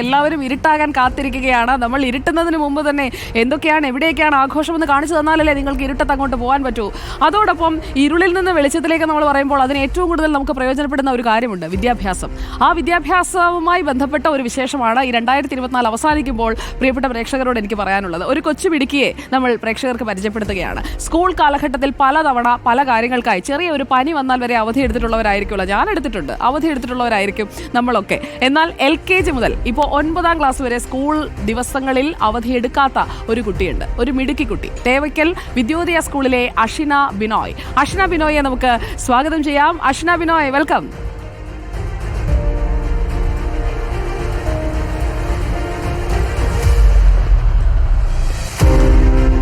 എല്ലാവരും ഇരുട്ടാകാൻ കാത്തിരിക്കുകയാണ്. നമ്മൾ ഇരുട്ടുന്നതിന് മുമ്പ് തന്നെ എന്തൊക്കെയാണ് എവിടെയൊക്കെയാണ് ആഘോഷം എന്ന് കാണിച്ചു തന്നാലല്ലേ നിങ്ങൾക്ക് ഇരുട്ടത്ത് അങ്ങോട്ട് പോകാൻ പറ്റൂ. അതോടൊപ്പം ഇരുളിൽ നിന്ന് വെളിച്ചത്തിലേക്ക് നമ്മൾ പറയുമ്പോൾ അതിന് ഏറ്റവും കൂടുതൽ നമുക്ക് പ്രയോജനപ്പെടുന്ന ഒരു കാര്യമുണ്ട് വിദ്യാഭ്യാസം. ആ വിദ്യാഭ്യാസവുമായി ബന്ധപ്പെട്ട ഒരു വിശേഷമാണ് ഈ രണ്ടായിരത്തി ഇരുപത്തിനാല് അവസാനിക്കുമ്പോൾ പ്രിയപ്പെട്ട പ്രേക്ഷകരോട് എനിക്ക് പറയാനുള്ളത്. ഒരു കൊച്ചു പിടിക്കിയെ നമ്മൾ പ്രേക്ഷകർക്ക് പരിചയപ്പെടുത്തുകയാണ്. സ്കൂൾ കാലഘട്ടത്തിൽ പലതവണ പല കാര്യങ്ങൾക്കായി ചെറിയ ഒരു പനി വന്നാൽ വരെ അവധി എടുത്തിട്ടുള്ളവരായിരിക്കുമല്ലോ. ഞാൻ എടുത്തിട്ടുണ്ട് അവധി എടുത്തിട്ടുള്ളവരായിരിക്കും നമ്മളൊക്കെ. എന്നാൽ എൽ കെ ജി മുതൽ ഇപ്പോൾ ഒൻപതാം ക്ലാസ് വരെ സ്കൂൾ ദിവസങ്ങളിൽ അവധി എടുക്കാത്ത ഒരു കുട്ടിയുണ്ട്. ഒരു മിടുക്കി കുട്ടി. തേവയ്ക്കൽ വിദ്യോദയ സ്കൂളിലെ അഷിന ബിനോയ്. അഷിന ബിനോയെ നമുക്ക് സ്വാഗതം ചെയ്യാം. അഷിന ബിനോയ് വെൽക്കം.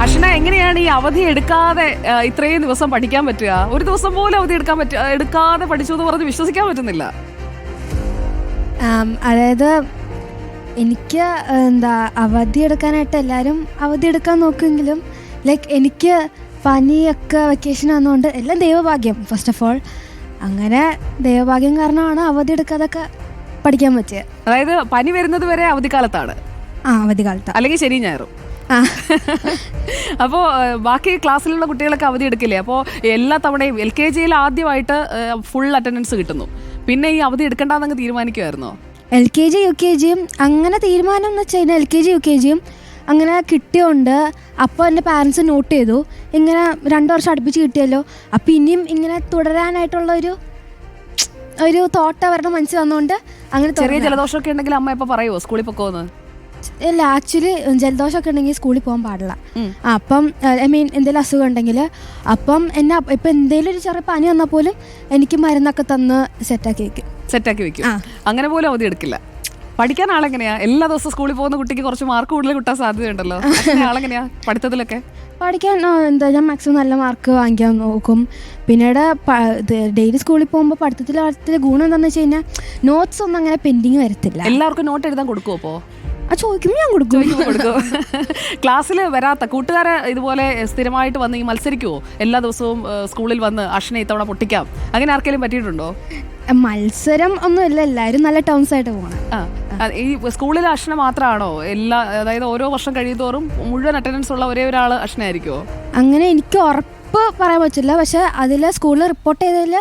അഷിന എങ്ങനെയാണ് ഈ അവധി എടുക്കാതെ ഇത്രയും ദിവസം പഠിക്കാൻ പറ്റുക? ഒരു ദിവസം പോലും അവധി എടുക്കാൻ പറ്റുക എടുക്കാതെ പഠിച്ചു എന്ന് പറഞ്ഞ് വിശ്വസിക്കാൻ പറ്റുന്നില്ല. അതായത് എനിക്ക് എന്താ അവധി എടുക്കാനായിട്ട് എല്ലാവരും അവധി എടുക്കാൻ നോക്കുമെങ്കിലും ലൈക്ക് എനിക്ക് പനിയൊക്കെ വെക്കേഷൻ ആകുന്നതുകൊണ്ട് എല്ലാം ദൈവഭാഗ്യം ഫസ്റ്റ് ഓഫ് ഓൾ അങ്ങനെ ദൈവഭാഗ്യം കാരണമാണ് അവധി എടുക്കാതൊക്കെ പഠിക്കാൻ പറ്റിയത് അതായത് പനി വരുന്നത് വരെ അവധിക്കാലത്താണ്. ആ അവധി കാലത്ത് അല്ലെങ്കിൽ ശനി ഞായറും. അപ്പോൾ ബാക്കി ക്ലാസ്സിലുള്ള കുട്ടികളൊക്കെ അവധി എടുക്കില്ലേ? അപ്പോൾ എല്ലാ തവണയും എൽ കെ ജിയിൽ ആദ്യമായിട്ട് ഫുൾ അറ്റൻഡൻസ് കിട്ടുന്നു. പിന്നെ ഈ അവധി എടുക്കണ്ടെന്നങ്ങ് തീരുമാനിക്കുമായിരുന്നോ L K G U K ജിയും അങ്ങനെ തീരുമാനം എന്ന് വെച്ച് കഴിഞ്ഞാൽ L K G U K ജിയും അങ്ങനെ കിട്ടിയോണ്ട് അപ്പോൾ എന്റെ പാരൻസ് നോട്ട് ചെയ്തു. ഇങ്ങനെ രണ്ട് വർഷം അടുപ്പിച്ച് കിട്ടിയല്ലോ. അപ്പോൾ ഇനിയും ഇങ്ങനെ തുടരാനായിട്ടുള്ള ഒരു ഒരു തോട്ട് അവരുടെ മനസ്സിൽ വന്നുകൊണ്ട് അങ്ങനെ ചെറിയ. ജലദോഷമൊക്കെ ഉണ്ടെങ്കിൽ അമ്മ ഇപ്പോൾ പറയുമോ സ്കൂളിൽ പൊക്കോന്ന്? ഇല്ല ആക്ച്വലി ജലദോഷമൊക്കെ ഉണ്ടെങ്കിൽ സ്കൂളിൽ പോകാൻ പാടില്ല. അപ്പം ഐ മീൻ എന്തെങ്കിലും അസുഖം ഉണ്ടെങ്കിൽ അപ്പം എന്നെ ഇപ്പം എന്തെങ്കിലും ഒരു ചെറിയ പനി വന്നാൽ പോലും എനിക്ക് മരുന്നൊക്കെ തന്ന് സെറ്റാക്കി വെക്കും. സെറ്റാക്കി വെക്കും. അങ്ങനെ പോലും അവധി എടുക്കില്ല. പഠിക്കാൻ ആളെങ്ങനെയാ? എല്ലാ ദിവസവും സ്കൂളിൽ പോകുന്ന കുട്ടിക്ക് കുറച്ച് മാർക്ക് കൂടുതൽ കിട്ടാൻ സാധ്യതയുണ്ടല്ലോ. ആളെങ്ങനെയാ പഠിത്തത്തിലൊക്കെ? പഠിക്കാൻ എന്താ ഞാൻ മാക്സിമം നല്ല മാർക്ക് വാങ്ങിക്കാൻ നോക്കും. പിന്നീട് ഡെയിലി സ്കൂളിൽ പോകുമ്പോൾ പഠിത്തത്തിൽ ഗുണം എന്താണെന്ന് വെച്ച് കഴിഞ്ഞാൽ നോട്ട്സ് ഒന്നും അങ്ങനെ പെൻഡിങ് വരത്തില്ല. എല്ലാവർക്കും നോട്ട് എഴുതാൻ കൊടുക്കുമോ അപ്പോ ആ ചോദിക്കുമ്പോൾ ഞാൻ കൊടുക്കും. കൊടുക്കും. ക്ലാസ്സിൽ വരാത്ത കൂട്ടുകാരെ ഇതുപോലെ സ്ഥിരമായിട്ട് വന്ന് ഈ മത്സരിക്കുവോ? എല്ലാ ദിവസവും സ്കൂളിൽ വന്ന് അശ്വിനെ ഇത്തവണ പൊട്ടിക്കാം. അങ്ങനെ ആർക്കെങ്കിലും പറ്റിയിട്ടുണ്ടോ? മത്സരം ഒന്നുമില്ല എല്ലാവരും നല്ല ടൗൺസ് ആയിട്ട് പോകണം ഈ സ്കൂളിൽ അശ്ന മാത്രമാണോ എല്ലാ അതായത് ഓരോ വർഷം കഴിയുന്നതോറും മുഴുവൻ അറ്റൻഡൻസ് ഉള്ള ഒരേ ഒരാൾ അശ്നായിരിക്കുമോ അങ്ങനെ എനിക്ക് ഉറപ്പ് പറയാൻ പറ്റില്ല. പക്ഷെ അതിൽ സ്കൂളിൽ റിപ്പോർട്ട് ചെയ്തതിൽ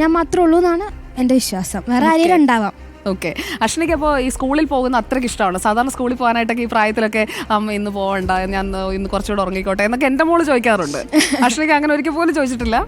ഞാൻ മാത്രമേ ഉള്ളൂ എന്നാണ് എന്റെ വിശ്വാസം. വേറെ ആരെയും ഉണ്ടാവാം. ഓക്കെ അശ്വിനിക്ക് അപ്പോൾ ഈ സ്കൂളിൽ പോകുന്ന അത്രയ്ക്ക് ഇഷ്ടമാണ്. സാധാരണ സ്കൂളിൽ പോകാനായിട്ടൊക്കെ ഈ പ്രായത്തിലൊക്കെ അമ്മ ഇന്ന് പോകണ്ട ഞാൻ ഇന്ന് കുറച്ചുകൂടെ ഉറങ്ങിക്കോട്ടെ എന്നൊക്കെ എന്റെ മോൾ ചോദിക്കാറുണ്ട്. അശ്വിനിക്ക് അങ്ങനെ ഒരിക്കൽ പോലും ചോദിച്ചിട്ടില്ല?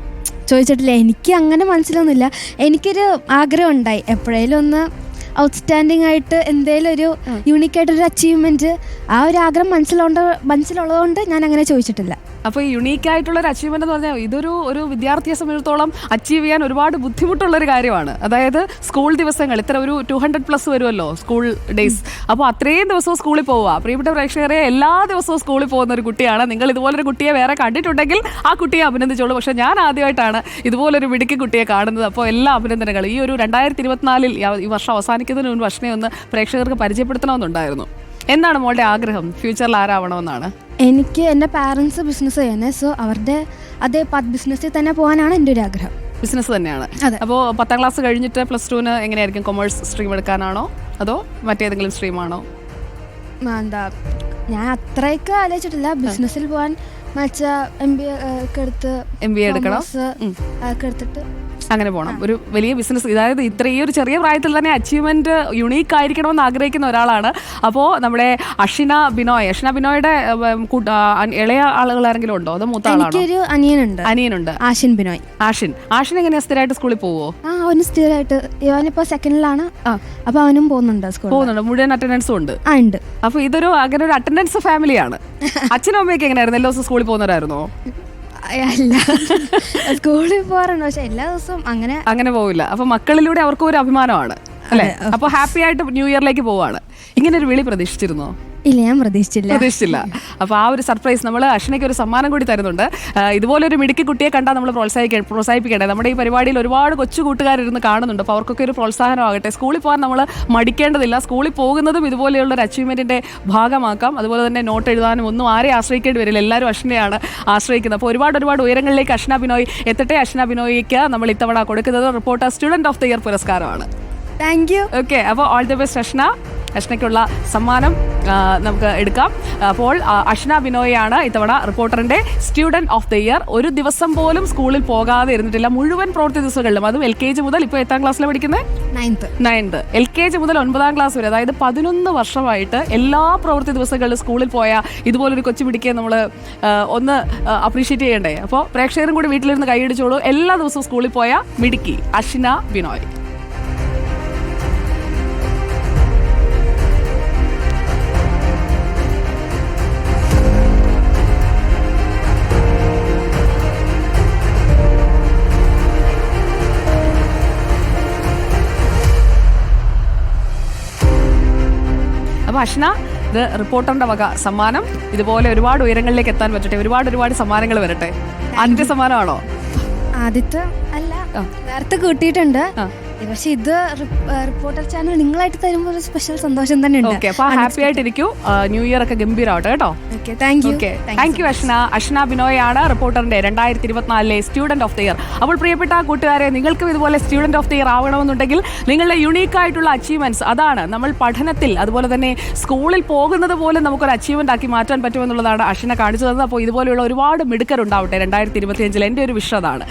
ചോദിച്ചിട്ടില്ല. എനിക്ക് അങ്ങനെ മനസ്സിലൊന്നുമില്ല. എനിക്കൊരു ആഗ്രഹം ഉണ്ടായി എപ്പോഴേലും ഒന്ന് ഔട്ട്സ്റ്റാൻഡിങ് ആയിട്ട് എന്തേലും ഒരു യൂണിക്കായിട്ടൊരു അച്ചീവ്മെന്റ് അച്ചീവ്മെന്റ് ആ ഒരു ആഗ്രഹം മനസ്സിലുണ്ട് മനസ്സിലുള്ളതുകൊണ്ട് ഞാൻ അങ്ങനെ ചോദിച്ചിട്ടില്ല. അപ്പോൾ യുണീക്ക് ആയിട്ടുള്ള ഒരു അച്ചീവ്മെന്റ് എന്ന് പറഞ്ഞാൽ ഇതൊരു ഒരു വിദ്യാർത്ഥിയെ സംബന്ധിച്ചിടത്തോളം അച്ചീവ് ചെയ്യാൻ ഒരുപാട് ബുദ്ധിമുട്ടുള്ള ഒരു കാര്യമാണ്. അതായത് സ്കൂൾ ദിവസങ്ങൾ ഇത്ര ഒരു ടു ഹൺഡ്രഡ് പ്ലസ് വരുമല്ലോ സ്കൂൾ ഡേയ്സ് അപ്പോൾ അത്രയും ദിവസവും സ്കൂളിൽ പോവുക. പ്രിയപ്പെട്ട പ്രേക്ഷകരെ എല്ലാ ദിവസവും സ്കൂളിൽ പോകുന്ന ഒരു കുട്ടിയാണ്. നിങ്ങൾ ഇതുപോലൊരു കുട്ടിയെ വേറെ കണ്ടിട്ടുണ്ടെങ്കിൽ ആ കുട്ടിയെ അഭിനന്ദിച്ചോളൂ. പക്ഷേ ഞാൻ ആദ്യമായിട്ടാണ് ഇതുപോലൊരു മിടുക്കി കുട്ടിയെ കാണുന്നത്. അപ്പോൾ എല്ലാ അഭിനന്ദനങ്ങളും. ഈ ഒരു രണ്ടായിരത്തി ഇരുപത്തിനാലിൽ ഈ വർഷം അവസാനിക്കുന്നതിന് മുൻപ് വർഷമേ ഒന്ന് പ്രേക്ഷകർക്ക് പരിചയപ്പെടുത്തണമെന്നുണ്ടായിരുന്നു. എന്താണ് മോളുടെ ആഗ്രഹം? ഫ്യൂച്ചറിൽ ആരാവണമെന്നാണ്? എനിക്ക് എന്റെ പാരൻസ് ബിസിനസ് ചെയ്യുന്നത് സോ അവരുടെ അതേ ബിസിനസ്സിൽ തന്നെ പോകാനാണ് എന്റെ ഒരു ആഗ്രഹം. ബിസിനസ് തന്നെയാണ്. അപ്പോൾ പത്താം ക്ലാസ് കഴിഞ്ഞിട്ട് പ്ലസ് ടുവിന് എങ്ങനെയായിരിക്കും കൊമേഴ്സ് സ്ട്രീം എടുക്കാനാണോ? അതോ മറ്റേതെങ്കിലും സ്ട്രീമാണോ എന്താ ഞാൻ അത്രയൊക്കെ ആലോചിച്ചിട്ടില്ല. ബിസിനസ്സിൽ പോകാൻ മച്ച എം ബി ഒക്കെ എടുത്ത് എം ബി എടുക്കണം. ഒക്കെ എടുത്തിട്ട് അങ്ങനെ പോകണം ഒരു വലിയ ബിസിനസ് അതായത് ഇത്ര ഈ ഒരു ചെറിയ പ്രായത്തിൽ തന്നെ അച്ചീവ്മെന്റ് യുണീക്ക് ആയിരിക്കണമെന്ന് ആഗ്രഹിക്കുന്ന ഒരാളാണ്. അപ്പോൾ നമ്മുടെ അഷിന ബിനോയ്. അഷിന ബിനോയുടെ ഇളയ ആളുകൾ ആരെങ്കിലും ഉണ്ടോ? അതോ മൂത്ത ആളാണോ? എനിക്കൊരു അനിയനുണ്ട്. അനിയനുണ്ട്. ആഷിൻ ബിനോയ്. ആഷിൻ. ആഷിൻ എങ്ങനെയാ സ്ഥിരമായിട്ട് സ്കൂളിൽ പോവോ? ആ അവന് സ്ഥിരമായിട്ട് ഇവനിപ്പോ സെക്കൻഡിലാണ് അപ്പോൾ അപ്പൊ അവനും പോകുന്നുണ്ട് സ്കൂളിൽ പോകുന്നുണ്ട്. മുഴുവൻ അറ്റൻഡൻസും ഉണ്ട്. ആ ഉണ്ട്. അപ്പോൾ ഇതൊരു അങ്ങനെ ഒരു അറ്റൻഡൻസ് ഫാമിലിയാണ് അച്ഛനും അമ്മയൊക്കെ എങ്ങനെയായിരുന്നു? എല്ലാ ദിവസവും സ്കൂളിൽ പോകുന്നവരായിരുന്നോ? അല്ല. സ്കൂളിൽ പോകാറുണ്ട്. പക്ഷെ എല്ലാ ദിവസവും അങ്ങനെ അങ്ങനെ പോവില്ല. അപ്പൊ മക്കളിലൂടെ അവർക്കും ഒരു അഭിമാനമാണ്. അല്ലെ? അപ്പൊ ഹാപ്പി ആയിട്ട് ന്യൂ ഇയറിലേക്ക് പോവാണ്. ഇങ്ങനെ ഒരു വിളി പ്രതീക്ഷിച്ചിരുന്നോ? ഇല്ല ഞാൻ പ്രതീക്ഷിച്ചില്ല. പ്രതീക്ഷിച്ചില്ല. അപ്പൊ ആ ഒരു സർപ്രൈസ് നമ്മൾ അഷ്ണയ്ക്ക് ഒരു സമ്മാനം കൂടി തരുന്നുണ്ട്. ഇതുപോലെ ഒരു മിടുക്കി കുട്ടിയെ കണ്ടാൽ നമ്മൾ പ്രോത്സാഹിക്ക പ്രോത്സാഹിപ്പിക്കേണ്ടത് നമ്മുടെ ഈ പരിപാടിയിൽ ഒരുപാട് കൊച്ചു കൂട്ടുകാരിരുന്ന് കാണുന്നുണ്ട്. അപ്പോൾ അവർക്കൊക്കെ ഒരു പ്രോത്സാഹനമാകട്ടെ. സ്കൂളിൽ പോകാൻ നമ്മൾ മടിക്കേണ്ടതില്ല. സ്കൂളിൽ പോകുന്നതും ഇതുപോലെയുള്ള ഒരു അച്ചീവ്മെന്റിന്റെ ഭാഗമാക്കാം. അതുപോലെ തന്നെ നോട്ട് എഴുതാനും ഒന്നും ആരെയും ആശ്രയിക്കേണ്ടി വരില്ല. എല്ലാവരും അഷ്ണയാണ് ആശ്രയിക്കുന്നത്. അപ്പോൾ ഒരുപാട് ഒരുപാട് ഉയരങ്ങളിലേക്ക് അഷ്ന ബിനോയ് എത്തട്ടെ. അഷ്ന ബിനോയ്ക്ക് നമ്മൾ ഇത്തവണ കൊടുക്കുന്നത് reporter student of the year പുരസ്കാരമാണ്. Thank you okay അപ്പോൾ ഓൾ ദി ബെസ്റ്റ് അഷ്ന അഷ്നയ്ക്കുള്ള സമ്മാനം നമുക്ക് എടുക്കാം. അപ്പോൾ അഷ്ന ബിനോയാണ് ഇത്തവണ റിപ്പോർട്ടറിന്റെ സ്റ്റുഡന്റ് ഓഫ് ദ ഇയർ. ഒരു ദിവസം പോലും സ്കൂളിൽ പോകാതെ ഇരുന്നിട്ടില്ല. മുഴുവൻ പ്രവൃത്തി ദിവസങ്ങളിലും. അതും എൽ കെ ജി മുതൽ ഇപ്പോൾ എത്താം ക്ലാസ്സിൽ പഠിക്കുന്നത്? Ninth ninth L K G മുതൽ ഒൻപതാം ക്ലാസ് വരെ. അതായത് പതിനൊന്ന് വർഷമായിട്ട് എല്ലാ പ്രവൃത്തി ദിവസങ്ങളിലും സ്കൂളിൽ പോയ ഇതുപോലൊരു കൊച്ചു പിടിക്കുക നമ്മൾ ഒന്ന് അപ്രീഷിയേറ്റ് ചെയ്യണ്ടേ? അപ്പോൾ പ്രേക്ഷകരും കൂടി വീട്ടിലിരുന്ന് കൈയടിച്ചോളൂ. എല്ലാ ദിവസവും സ്കൂളിൽ പോയ മിടുക്കി അഷ്ന ബിനോയ്. അഷ്ന ഇത് റിപ്പോർട്ടറിന്റെ വക സമ്മാനം. ഇതുപോലെ ഒരുപാട് ഉയരങ്ങളിലേക്ക് എത്താൻ പറ്റട്ടെ. ഒരുപാട് ഒരുപാട് സമ്മാനങ്ങൾ വരട്ടെ. ആദ്യത്തെ സമ്മാനമാണോ? ആദ്യത്തെ അല്ല. നേരത്തെ കിട്ടിയിട്ടുണ്ട്. പക്ഷെ ഇത് റിപ്പോർട്ടർ ചാനൽ നിങ്ങളായിട്ട് തരുമ്പോൾ ഒരു സ്പെഷ്യൽ സന്തോഷം തന്നെ ഉണ്ട് ഓക്കെ അപ്പോൾ ഹാപ്പി ആയിട്ടിരിക്കൂ. ന്യൂ ഇയർ ഒക്കെ ഗംഭീരമാവട്ടെ കേട്ടോ. Okay thank you thank you Ashna Ashna ബിനോയാണ് റിപ്പോർട്ടറിന്റെ രണ്ടായിരത്തി ഇരുപത്തിനാലിലെ സ്റ്റുഡന്റ് ഓഫ് ദ ഇയർ അപ്പോൾ പ്രിയപ്പെട്ട കൂട്ടുകാരെ നിങ്ങൾക്കും ഇതുപോലെ സ്റ്റുഡന്റ് ഓഫ് ദി ഇയർ ആവണമെന്നുണ്ടെങ്കിൽ നിങ്ങളുടെ യുണീക്ക് ആയിട്ടുള്ള അച്ചീവ്മെന്റ്സ് അതാണ് നമ്മൾ പഠനത്തിൽ അതുപോലെ തന്നെ സ്കൂളിൽ പോകുന്നത് പോലും നമുക്കൊരു അച്ചീവ്മെന്റ് ആക്കി മാറ്റാൻ പറ്റുമെന്നുള്ളതാണ് അഷ്ന കാണിച്ചു തന്നത്. അപ്പോൾ ഇതുപോലെയുള്ള ഒരുപാട് മിടുക്കരുണ്ടാവട്ടെ രണ്ടായിരത്തി ഇരുപത്തിയഞ്ചിൽ എന്റെ ഒരു വിഷതാണ്